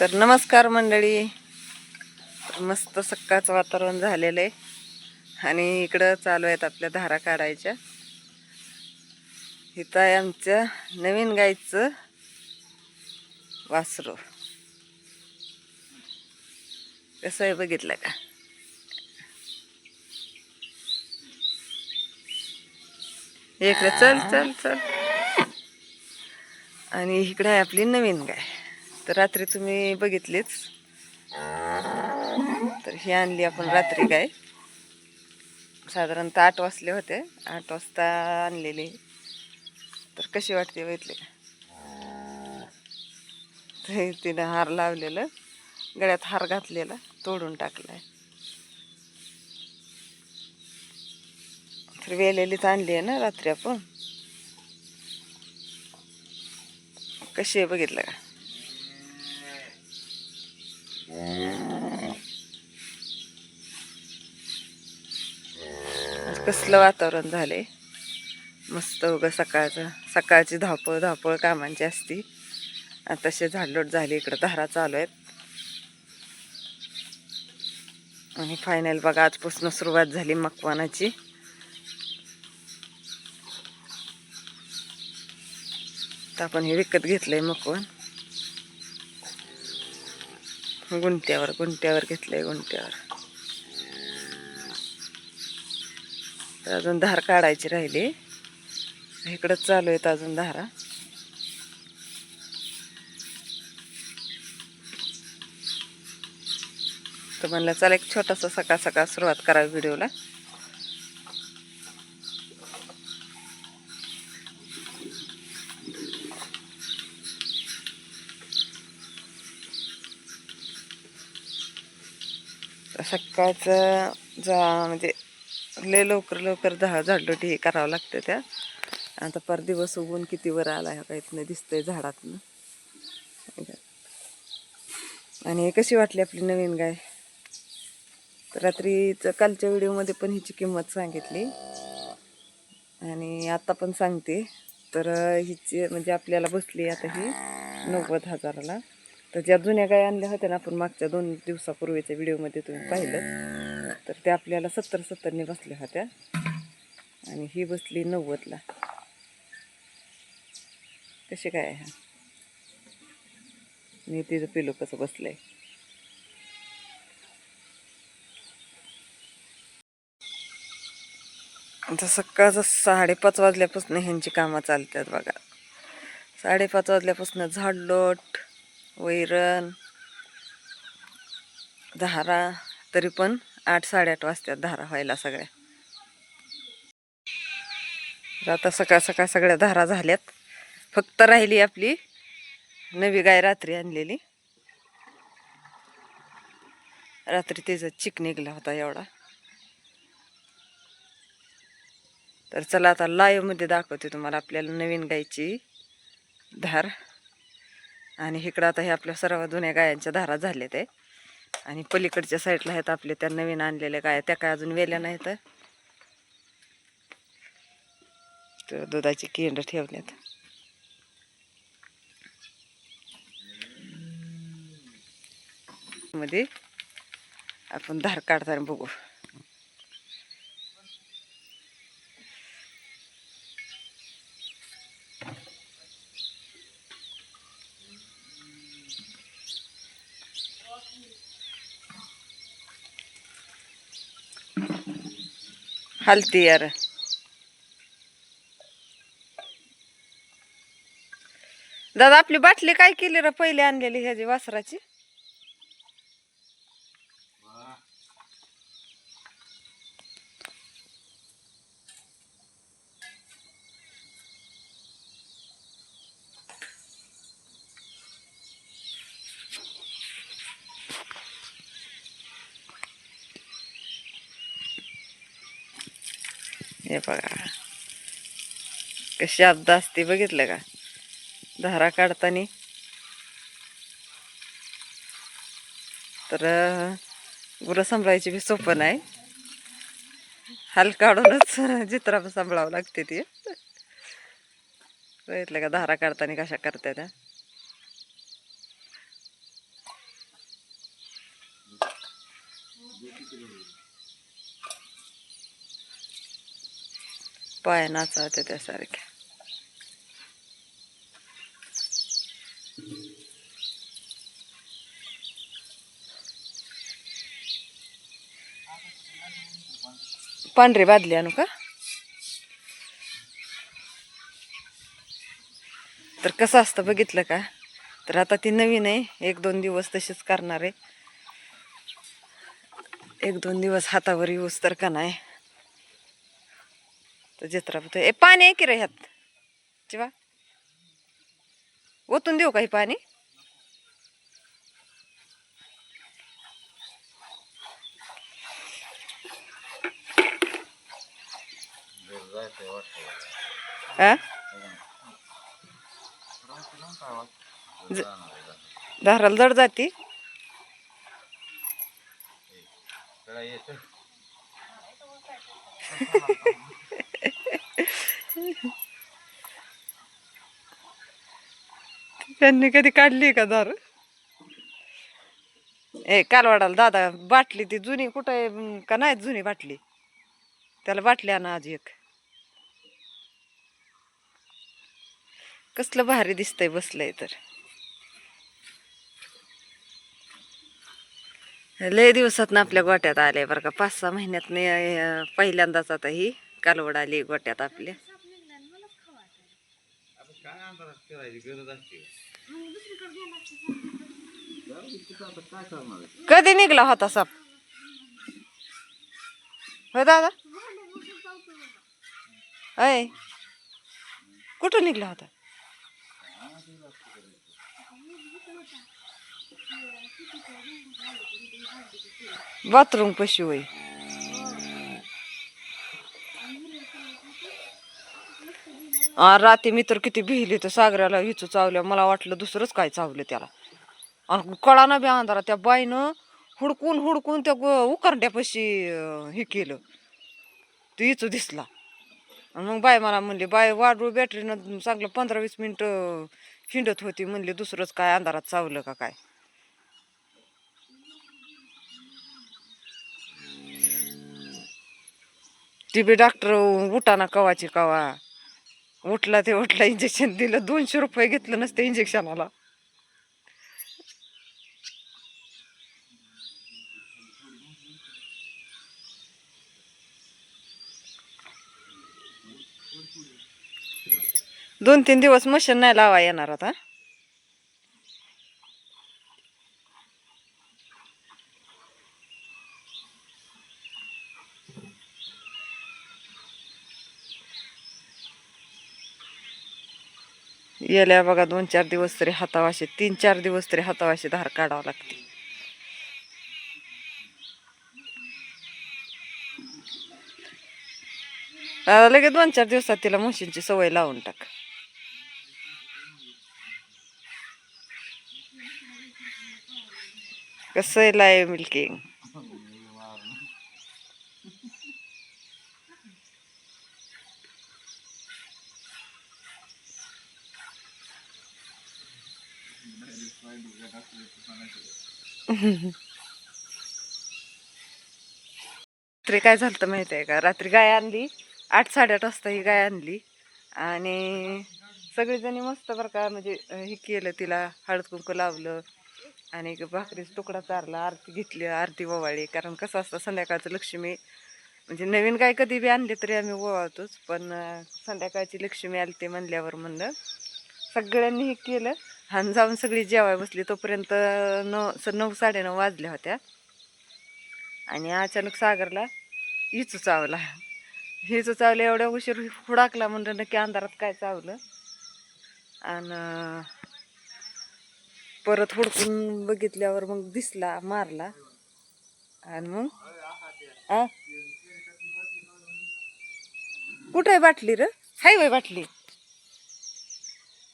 तर नमस्कार मंडळी. मस्त सकाळचं वातावरण झालेलं आहे. आणि इकडं चालू आहेत आपल्या धारा काढायच्या. इथं आहे आमच्या नवीन गाईचं वासरू. कसं आहे बघितलं का? इकडं चल चल चल. आणि इकडं आहे आपली नवीन गाय. तर रात्री तुम्ही बघितलीच. तर ही आणली आपण रात्री गाय. साधारणतः आठ वाजले होते. आठ वाजता आणलेली. तर कशी वाटते बघितली का? ते तिनं हार लावलेलं. गळ्यात हार घातलेला. तोडून टाकलाय. तर वेलेलीच आणली आहे ना रात्री आपण? कशी आहे बघितलं का? कसलं वातावरण झाले मस्त उगं सकाळचं सकाळची धावपळ धावपळ कामांची असती. तसे झाडलोट झाली इकडं धारा चालू आहेत. आणि फायनल बघा आजपासून सुरुवात झाली मकवानाची. तर आपण हे विकत घेतलंय मकवान. गुंट्यावर गुंट्यावर घेतलंय गुंट्यावर. अजून धार काढायची राहिली. इकडंच चालू आहेत अजून धारा. तर म्हणलं चला एक छोटासा सकाळ सकाळ सुरुवात करावी व्हिडिओला. सकाळचं जा म्हणजे लय लवकर लवकर दहा झाडलोटी हे करावं लागतं त्या. आता पर दिवस उगून किती वर आला ह्या काहीत नाही दिसतंय झाडातनं. आणि हे कशी वाटली आपली नवीन गाय? रात्रीचं कालच्या व्हिडिओमध्ये पण हिची किंमत सांगितली. आणि आता पण सांगते. तर हिची म्हणजे आपल्याला बसली आता ही नव्वद हजाराला. तर ज्या जुन्या गाय आणल्या होत्या ना आपण मागच्या दोन दिवसापूर्वीच्या व्हिडिओमध्ये तुम्ही पाहिलं. तर त्या आपल्याला सत्तर सत्तरने बसल्या होत्या. आणि ही बसली नव्वदला. कशी काय आहे? मी तिचं पिलो कसं बसलंय? आता सकाळचं साडेपाच वाजल्यापासून ह्यांची कामं चालतात बघा. साडेपाच वाजल्यापासून झाड लोट वैरण धारा तरी पण आठ साडेआठ वाजतात धारा व्हायला सगळ्या. तर आता सकाळ सकाळ सगळ्या धारा झाल्यात. फक्त राहिली आपली नवी गाय रात्री आणलेली. रात्री त्याचा चिक निघला होता एवढा. तर चला आता live मध्ये दाखवते तुम्हाला आपल्याला नवीन गायची धार. आणि इकडं आता हे आपल्या सर्व जुन्या गायांच्या धारा झाल्यात आहे आणि पलीकडच्या साईडला आहेत आपले त्या नवीन आणलेल्या गाया. त्या काय अजून वेल्या नाहीत. तर दुधाची केंड ठेवल्यात मध्ये आपण धार काढताना बघू. हलती यार. दादा आपली बाटली काय केली र? पहिले आणलेली ह्याची वासराची? हे बघा. कशी अब्दा असते बघितलं का? धारा काढताना. तर गुरं सांभाळायची बी सोपं नाही. हाल काढूनच जित्रा सांभाळावं लागते ती. बघितलं का? धारा काढताना कशा करते पाय नाचावत्या त्यासारख्या. पांढरे बादली आणू का? तर कसं असतं बघितलं का? तर आता ती नवीन आहे. एक दोन दिवस तशीच करणार आहे. एक दोन दिवस हातावर येऊस तर का नाही? तर जत्रा होतं ए पाणी आहे की रे ह्यात? जेव्हा ओतून देऊ काही पाणी? आ? ज- दाराला जड जाती. त्यांनी कधी काढली का दार? ए कालवाडाला दादा बाटली ती जुनी कुठं आहे? का नाही जुनी बाटली? त्याला बाटली आणा आज एक. कसलं भारी दिसतंय बसलंय तर. लय दिवसात ना आपल्या गोट्यात आले बरं का. पाच सहा महिन्यात पहिल्यांदाच आता ही. कालवड आली गोट्यात आपल्या कधी निघला होता साप? हो दादा? अय कुठं निघला होता? बाथरूम पशी होई राती मी तर किती भिली तर सागऱ्याला हिचू चावल्या मला वाटलं दुसरंच काय चावलं त्याला. आणि कळाना बी अंधारा त्या बाईनं हुडकून हुडकून त्या गो- उकरड्यापाशी हे केलं. ते हिचू दिसला. आणि मग बाय मला म्हणली बाय वाढू बॅटरीनं चांगलं पंधरा वीस मिनटं हिंडत होती. म्हणली दुसरंच काय अंधारात चावलं का काय? ती बी डॉक्टर उठाना कवाची कवा. उठला ते उठला इंजेक्शन दिलं. दोनशे रुपये घेतलं नसतं इंजेक्शनाला दोन तीन दिवस मशीन नाही लावा येणार आता. गेल्या बघा दोन चार दिवस तरी हातावाशी तीन चार दिवस तरी हातावाशी धार काढावं लागते. आता लगेच दोन चार दिवसात तिला म्हशींची सवय लावून टाक. कसं आहे लाईव्ह मिल्किंग रात्री काय झालं माहिती आहे का? रात्री गाय आणली. आठ साडेआठ वाजता ही गाय आणली. आणि सगळेजणी मस्त बरं का म्हणजे हे केलं तिला हळद कुंकू लावलं आणि भाकरीचा तुकडा चारला आरती घेतली आरती ओवाळी कारण कसं असतं संध्याकाळचं लक्ष्मी म्हणजे नवीन गाय कधी बी आणली तरी आम्ही ओवाळतोच. पण संध्याकाळची लक्ष्मी आली ते म्हणल्यावर म्हणलं सगळ्यांनी हे केलं. आणि जाऊन सगळी जेवाय बसली तोपर्यंत नऊ स नऊ साडेनऊ वाजल्या होत्या. आणि अचानक सागरला इचू चावला. हिचू चावलं एवढ्या उशीर हुडाकला म्हणलं नक्की अंधारात काय चावलं? आणि परत हुडकून बघितल्यावर मग दिसला मारला. आणि मग आ कुठं आहे बाटली र? हाय वय बाटली.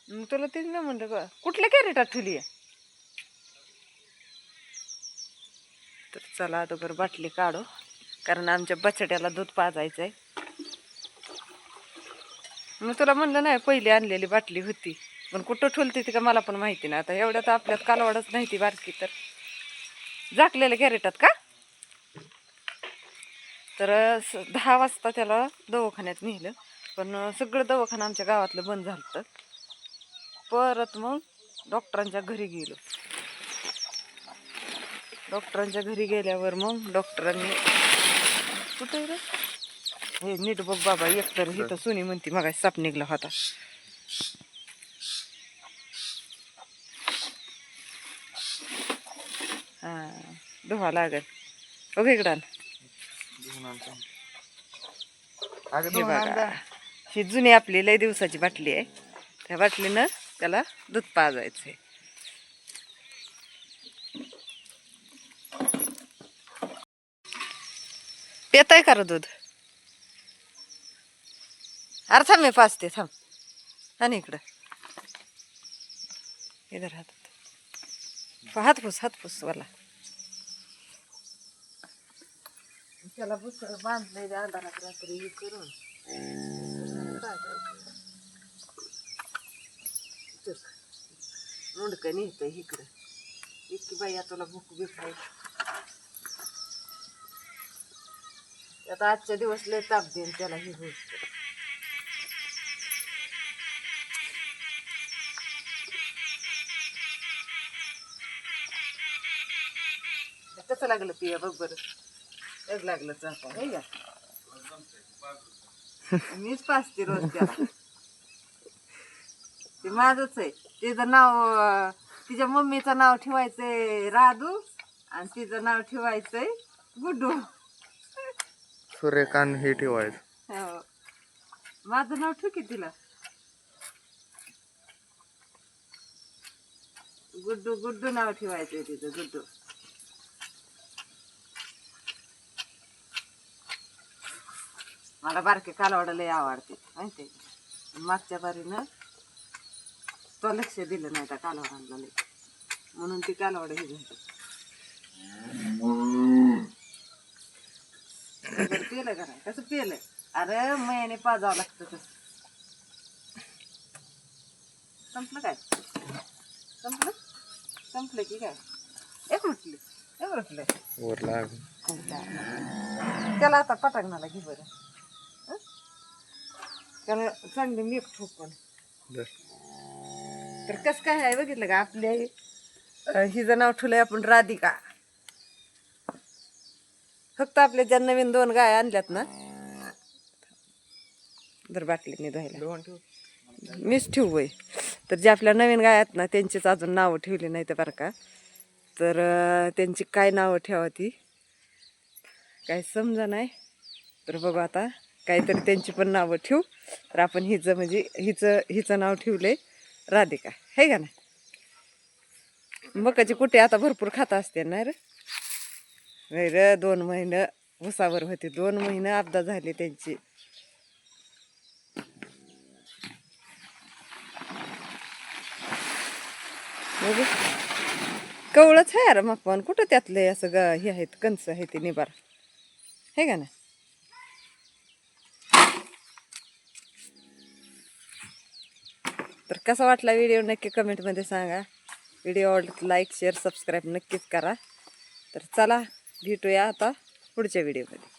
मग तुला तेच नाही म्हणलं ग कुठल्या कॅरेटात ठेवली आहे? तर चला अगोदर बाटली काढू कारण आमच्या बछड्याला दूध पाजायचं आहे मग तुला म्हणलं नाही पहिली आणलेली बाटली होती पण कुठं ठुलती ती का मला पण माहिती नाही. आता एवढ्या तर आपल्यात कालवाडच नाही ती बारकी तर. झाकलेल्या कॅरेटात का? तर दहा वाजता त्याला दवाखान्यात नेलं पण सगळं दवाखाना आमच्या गावातलं बंद झालं होतं. परत मग डॉक्टरांच्या घरी गेलो. डॉक्टरांच्या घरी गेल्यावर मग डॉक्टरांनी कुठे रे? हे नीट बघ बाबा एकतर इथं सुनी म्हणती मग साप निघला होता. हा धुवा लागेल. बघ इकडं. हे बघा ही जुनी आपली लय दिवसाची बाटली आहे. त्या बाटलीनं त्याला दूध पाजायचंय. पेताय का रे दूध? अरे थांब मी पाचते थांब. आणि इकडं. इधर हात हात पुस हात पुस वाला. त्याला बुसर बांधलंय अंधारात रात्री करून काय करायचं? चल. मुंडकं निघतंय इकडं. इतकी बाई तुला भूक बीक आहे. आता आजच्या दिवस लय ताप देईन त्याला हे होईल कसं लागलं पिया बघ बरं. एक लागलं चापा हे का? मीच पाचते रोज त्याला. ते माझच आहे. तिचं नाव अं, तिच्या मम्मीचं नाव ठेवायचंय राधू आणि तिचं नाव ठेवायचंय गुड्डू. सूर्यकांत हे ठेवायचं. हो. माझं नाव ठेव की तिला. गुड्डू गुड्डू नाव ठेवायचंय तिचं गुड्डू. मला बारके कालवडा लय आवडते माहिती? मागच्या बारीनं तो लक्ष दिलं नाही त्या कालवडांना लय म्हणून ती कालवड ही झाली. जर पिलं का नाही कसं पिलं अरे मैयाने पाजावं लागतं तसं. संपलं काय? संपलं? संपलं की काय? एक म्हटलं. एक म्हटलं. लाग. त्याला आता पटांगणाला घे बरं. हं? त्याला चांगली मीठ ठोकून. दर. तर कसं काय आहे बघितलं का आपल्या अं, हिचं नाव ठेवलंय आपण राधिका. फक्त आपल्या ज्या नवीन दोन गाय आणल्यात ना जर बाटलीने धुवायला. दोन ठेव. मीच ठेवू तर जे आपल्या नवीन गाय आहेत ना त्यांचीच अजून नावं ठेवली नाही तर बरं का. तर त्यांची काय नावं ठेवा ती? काय समजा नाही. तर बघू आता काहीतरी त्यांची पण नावं ठेवू. तर आपण हिचं म्हणजे हिचं हिचं नाव ठेवलंय. राधिका हे का ना मकाची कुठे आता भरपूर खाता असते ना रे? नाही र दोन महिने उसावर होते दोन महिने अपदा झाले त्यांची. कवळच आहे अरे मग पण. कुठं त्यातले असं ग हे आहेत कंस आहे ते निबार. हे का ना तर कसा वाटला व्हिडिओ नक्की कमेंटमध्ये सांगा. व्हिडिओ लाईक शेअर सबस्क्राईब नक्कीच करा. तर चला भेटूया आता पुढच्या व्हिडिओमध्ये